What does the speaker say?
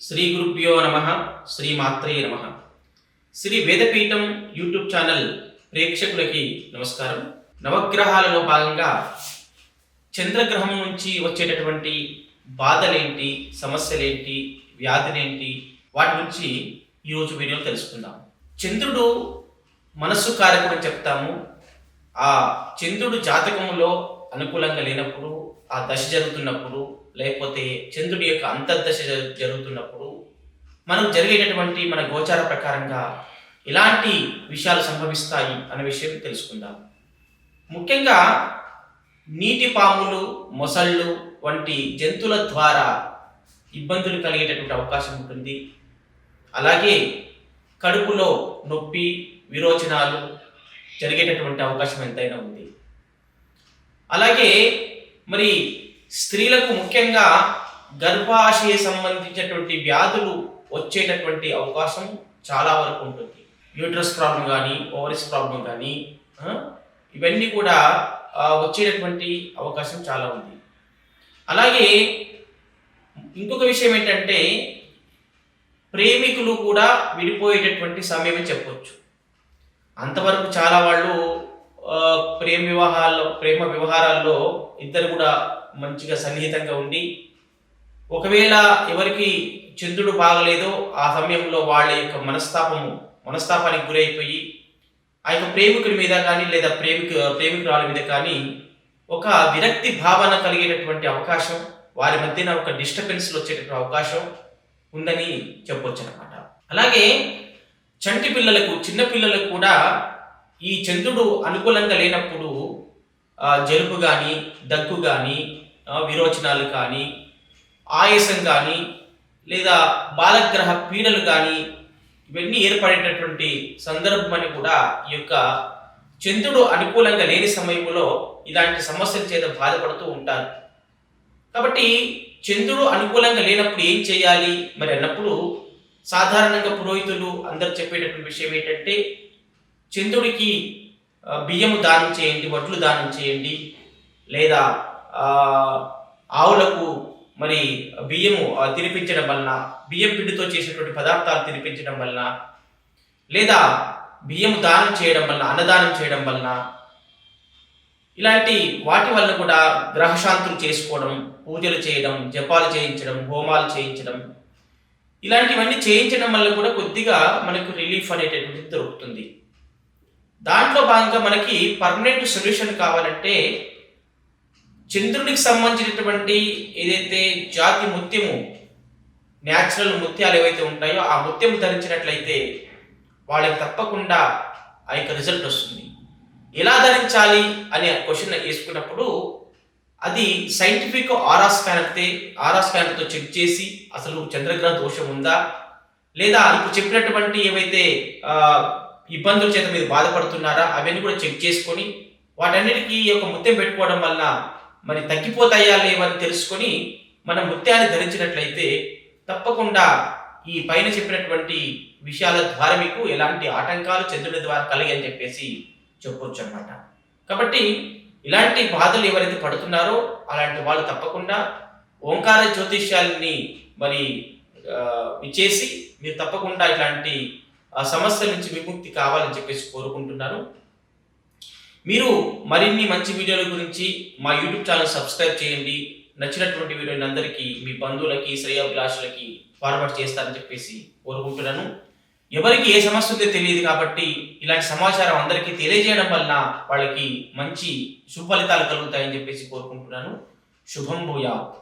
శ్రీ గురుభ్యో నమ శ్రీ మాత్రే నమ. శ్రీ వేదపీఠం యూట్యూబ్ ఛానల్ ప్రేక్షకులకి నమస్కారం. నవగ్రహాలలో భాగంగా చంద్రగ్రహం నుంచి వచ్చేటటువంటి బాధలేంటి సమస్యలేంటి వ్యాధులేంటి వాటి గురించి ఈరోజు వీడియోలో తెలుసుకుందాం. చంద్రుడు మనస్సు కారకుడు అని చెప్తాము. ఆ చంద్రుడు జాతకంలో అనుకూలంగా లేనప్పుడు ఆ దశ జరుగుతున్నప్పుడు లేకపోతే చంద్రుడి యొక్క అంతర్దశ జరుగుతున్నప్పుడు మనకు జరిగేటటువంటి మన గోచార ప్రకారంగా ఇలాంటి విషయాలు సంభవిస్తాయి అనే విషయం తెలుసుకుందాం. ముఖ్యంగా నీటి పాములు మొసళ్ళు వంటి జంతువుల ద్వారా ఇబ్బందులు కలిగేటటువంటి అవకాశం ఉంటుంది. అలాగే కడుపులో నొప్పి విరోచనాలు జరిగేటటువంటి అవకాశం ఎంతైనా ఉంది. అలాగే మరి స్త్రీలకు ముఖ్యంగా గర్భాశయ సంబంధించినటువంటి వ్యాధులు వచ్చేటటువంటి అవకాశం చాలా వరకు ఉంటుంది. యూట్రస్ ప్రాబ్లం కానీ ఓవరిస్ ప్రాబ్లం కానీ ఇవన్నీ కూడా వచ్చేటటువంటి అవకాశం చాలా ఉంది. అలాగే ఇంకొక విషయం ఏంటంటే ప్రేమికులు కూడా విడిపోయేటటువంటి సమయమే చెప్పొచ్చు. అంతవరకు చాలా వాళ్ళు ప్రేమ వివాహాల్లో ప్రేమ వ్యవహారాల్లో ఇద్దరు కూడా మంచిగా సన్నిహితంగా ఉండి ఒకవేళ ఎవరికి చంద్రుడు బాగలేదో ఆ సమయంలో వాళ్ళ యొక్క మనస్తాపము మనస్తాపానికి గురైపోయి ఆ యొక్క ప్రేమికుడి మీద కానీ లేదా ప్రేమిక ప్రేమికురాల మీద కానీ ఒక విరక్తి భావన కలిగేటటువంటి అవకాశం వారి మధ్యన ఒక డిస్టర్బెన్స్లు వచ్చేటటువంటి అవకాశం ఉందని చెప్పొచ్చు అనమాట అలాగే చంటి పిల్లలకు చిన్న పిల్లలకు కూడా ఈ చంద్రుడు అనుకూలంగా లేనప్పుడు ఆ, జలుబు కానీ దగ్గు కానీ విరోచనాలు కానీ ఆయాసం కానీ లేదా బాలగ్రహ పీడలు కానీ ఇవన్నీ ఏర్పడేటటువంటి సందర్భం అని కూడా ఈ యొక్క చంద్రుడు అనుకూలంగా లేని సమయంలో ఇలాంటి సమస్యల చేత బాధపడుతూ ఉంటారు. కాబట్టి చంద్రుడు అనుకూలంగా లేనప్పుడు ఏం చేయాలి? మరి అన్నప్పుడు సాధారణంగా పురోహితులు అందరు చెప్పేటటువంటి విషయం ఏంటంటే చంద్రుడికి బియ్యము దానం చేయండి వడ్లు దానం చేయండి లేదా ఆవులకు మరి బియ్యము తినిపించడం వలన బియ్యం పిండితో చేసినటువంటి పదార్థాలు తినిపించడం వలన లేదా బియ్యము దానం చేయడం వలన అన్నదానం చేయడం వలన ఇలాంటి వాటి వలన కూడా గ్రహశాంతులు చేసుకోవడం పూజలు చేయడం జపాలు చేయించడం హోమాలు చేయించడం ఇలాంటివన్నీ చేయించడం వల్ల కూడా కొద్దిగా మనకు రిలీఫ్ అనేటటువంటిది దొరుకుతుంది. దాంట్లో భాగంగా మనకి పర్మనెంట్ సొల్యూషన్ కావాలంటే చంద్రునికి సంబంధించినటువంటి ఏదైతే జాతి ముత్యము న్యాచురల్ ముత్యాలు ఏవైతే ఉంటాయో ఆ ముత్యము ధరించినట్లయితే వాళ్ళకి తప్పకుండా ఆ యొక్క రిజల్ట్ వస్తుంది. ఎలా ధరించాలి అనే క్వశ్చన్ వేసుకున్నప్పుడు అది సైంటిఫిక్ ఆరా స్కానర్తే అయితే ఆరా స్కానర్తో చెక్ చేసి అసలు చంద్రగ్రహ దోషం ఉందా? లేదా ఇప్పుడు చెప్పినటువంటి ఏవైతే ఇబ్బందుల చేత మీరు బాధపడుతున్నారా? అవన్నీ కూడా చెక్ చేసుకొని వాటన్నిటికీ ఈ యొక్క ముత్యం పెట్టుకోవడం వల్ల మరి తగ్గిపోతాయా లేవని తెలుసుకొని మనం ముత్యాన్ని ధరించినట్లయితే తప్పకుండా ఈ పైన చెప్పినటువంటి విషయాల ద్వారా మీకు ఎలాంటి ఆటంకాలు చంద్రుడి ద్వారా కలిగి అని చెప్పేసి చెప్పొచ్చు అనమాట కాబట్టి ఇలాంటి బాధలు ఎవరైతే పడుతున్నారో అలాంటి వాళ్ళు తప్పకుండా ఓంకార జ్యోతిష్యాలని మరి ఇచ్చేసి మీరు తప్పకుండా ఇట్లాంటి ఆ సమస్య నుంచి విముక్తి కావాలని చెప్పేసి కోరుకుంటున్నాను. మీరు మరిన్ని మంచి వీడియోల గురించి మా యూట్యూబ్ ఛానల్ సబ్స్క్రైబ్ చేయండి. నచ్చినటువంటి వీడియోని అందరికీ మీ బంధువులకి శ్రేయోభిలాషులకి ఫార్వర్డ్ చేస్తారని చెప్పేసి కోరుకుంటున్నాను. ఎవరికి ఏ సమస్య ఉందో తెలియదు కాబట్టి ఇలాంటి సమాచారం అందరికీ తెలియజేయడం వలన వాళ్ళకి మంచి సుఫలితాలు కలుగుతాయని చెప్పేసి కోరుకుంటున్నాను. శుభం భూయా